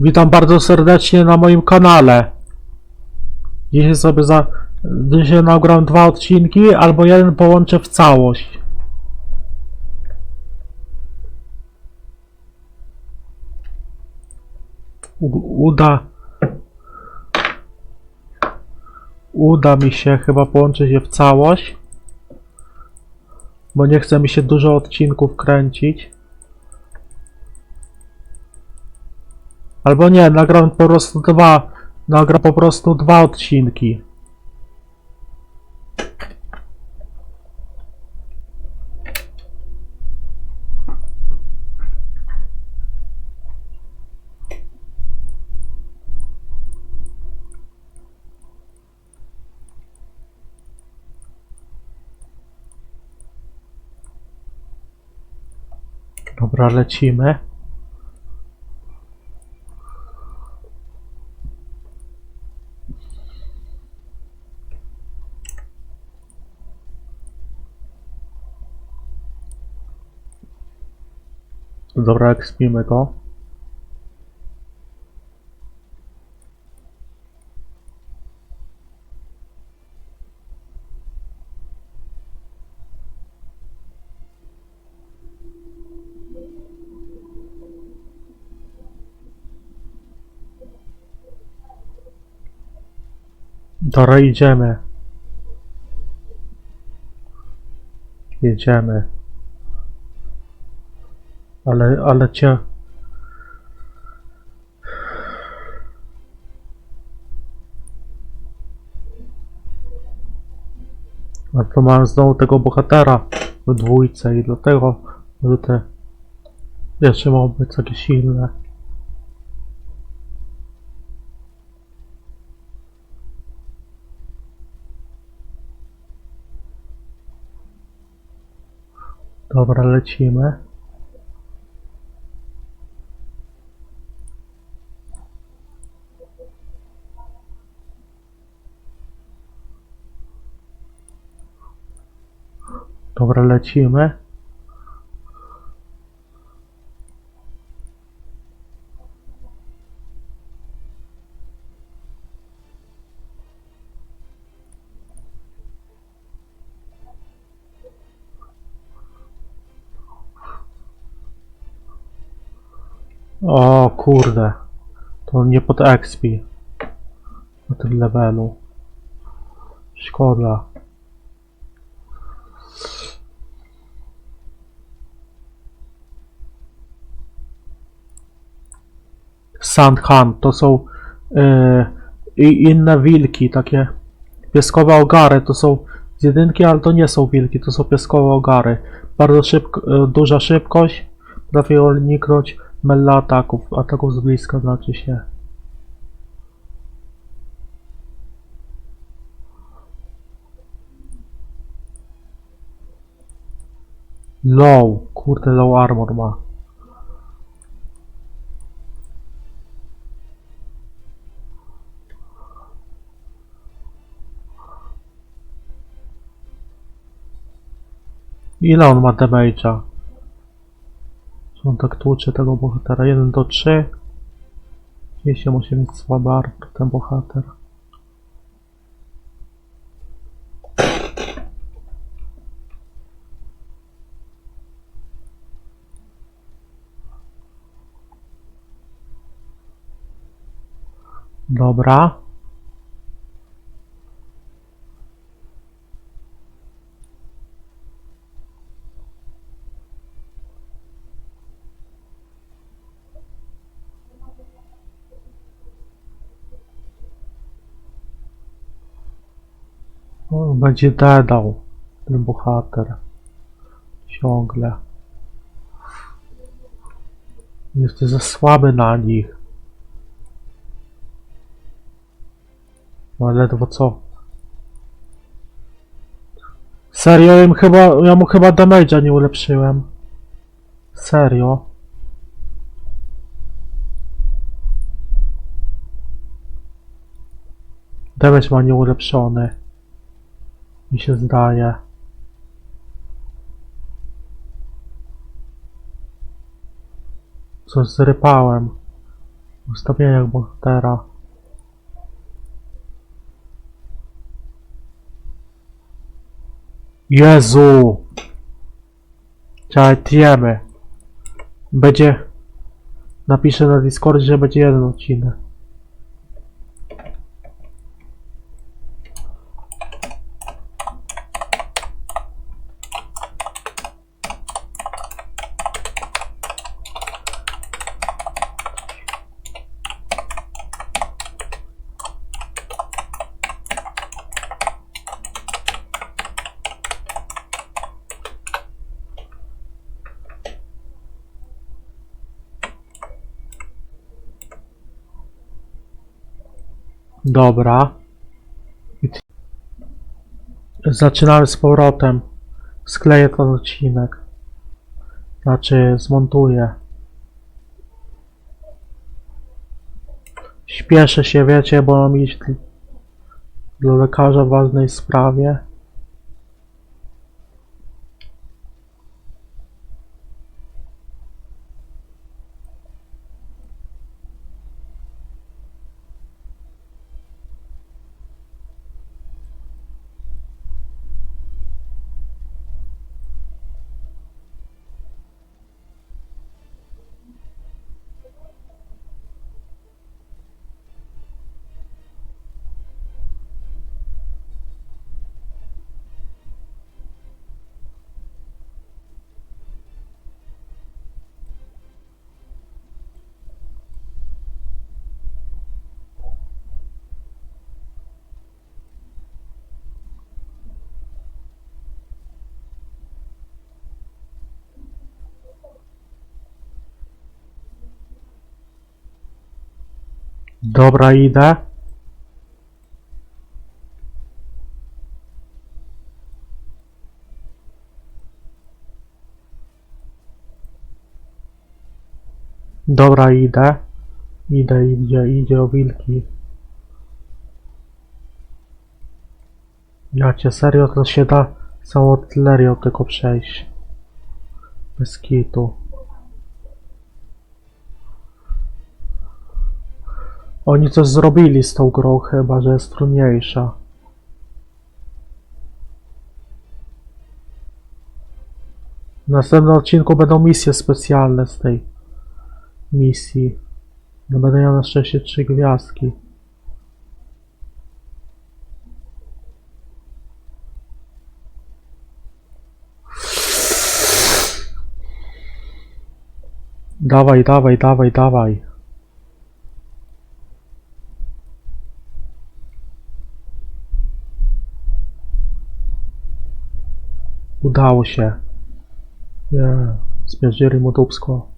Witam bardzo serdecznie na moim kanale. Dzisiaj sobie za... Dzisiaj nagram dwa odcinki, albo jeden połączę w całość. U, uda... Uda mi się chyba połączyć je w całość. Bo nie chce mi się dużo odcinków kręcić. Albo nie, nagram po prostu dwa. Nagram po prostu dwa odcinki. Dobra, lecimy. Dobra, jak spimy go. Dobra, idziemy. Jedziemy. Ale, ale cię... A to mam znowu tego bohatera w dwójce i dlatego, że te jeszcze mogą być takie silne. Dobra, lecimy. Dobra, lecimy. O kurde. To nie pod XP. Na tym levelu. Szkoda. Sandhunt to są i inne wilki, takie pieskowe ogary, to są z jedynki, ale to nie są wilki, to są pieskowe ogary. Bardzo szybko, yy, duża szybkość, potrafią uniknąć mella ataków, ataków z bliska znaczy się. Low, kurde low armor ma. Ile on ma damage'a? Czy on tak tłucze tego bohatera? 1 do 3. Jeśli musi mieć słaby ten bohater. Dobra. Będzie dadał ten bohater. Ciągle. Jesteś za słaby na nich. No ledwo co. Serio, ja, im chyba, ja mu chyba damage'a nie ulepszyłem. Serio. Damage ma nieulepszony. Mi się zdaje. Coś zrypałem. W ustawieniach bohatera. Jezu! Czajtiemy. Będzie... Napiszę na Discordzie, że będzie jeden odcinek. Dobra. Zaczynamy z powrotem. Skleję ten odcinek. Znaczy, zmontuję. Śpieszę się, wiecie, bo mam iść d- do lekarza w ważnej sprawie. Dobra, idę. Dobra, idę. Idę, idzie, idzie o wilki. Ja cię serio, to się da całą artylerią tylko przejść. Bez kitu. Oni coś zrobili z tą grą chyba, że jest trudniejsza. W następnym odcinku będą misje specjalne z tej misji. No będę miał na szczęście trzy gwiazdki. Dawaj, dawaj, dawaj, dawaj. Udało się. Nie, zmierzyli mu dupsko.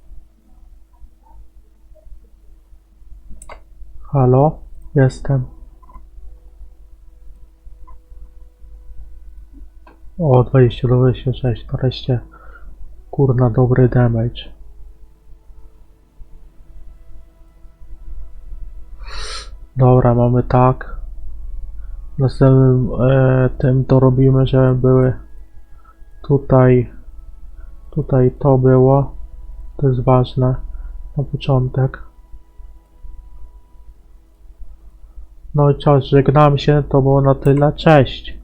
Halo? Jestem. O, 20 do 26, nareszcie. Kurna, dobry damage. Dobra, mamy tak. Następnym e, tym to robimy, żeby były tutaj, tutaj to było. To jest ważne na początek. No i co, żegnam się, to było na tyle. Cześć.